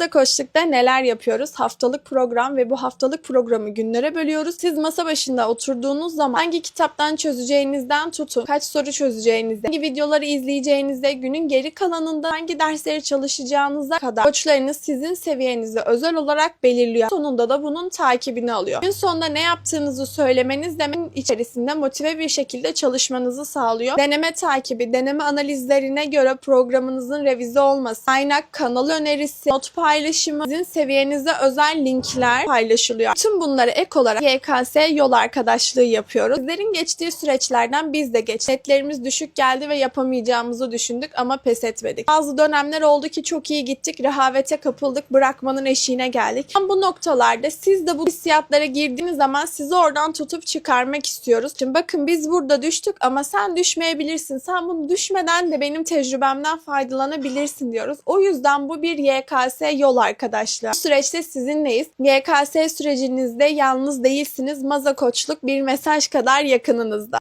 Masa Koçluk'ta neler yapıyoruz? Haftalık program ve bu haftalık programı günlere bölüyoruz. Siz masa başında oturduğunuz zaman hangi kitaptan çözeceğinizden tutun, kaç soru çözeceğinize, hangi videoları izleyeceğinize, günün geri kalanında hangi dersleri çalışacağınıza kadar koçlarınız sizin seviyenizi özel olarak belirliyor. Sonunda da bunun takibini alıyor. Gün sonunda ne yaptığınızı söylemeniz demenin içerisinde motive bir şekilde çalışmanızı sağlıyor. Deneme takibi, deneme analizlerine göre programınızın revize olması, kaynak, kanal önerisi, not paylaşımı, sizin seviyenize özel linkler paylaşılıyor. Tüm bunları ek olarak YKS yol arkadaşlığı yapıyoruz. Sizlerin geçtiği süreçlerden biz de geç. Netlerimiz düşük geldi ve yapamayacağımızı düşündük ama pes etmedik. Bazı dönemler oldu ki çok iyi gittik, rehavete kapıldık, bırakmanın eşiğine geldik. Ama bu noktalarda siz de bu hissiyatlara girdiğiniz zaman sizi oradan tutup çıkarmak istiyoruz. Şimdi bakın biz burada düştük ama sen düşmeyebilirsin. Sen bunu düşmeden de benim tecrübemden faydalanabilirsin diyoruz. O yüzden bu bir YKS yol arkadaşlar. Bu süreçte sizinleyiz. YKS sürecinizde yalnız değilsiniz. Maza koçluk bir mesaj kadar yakınınızda.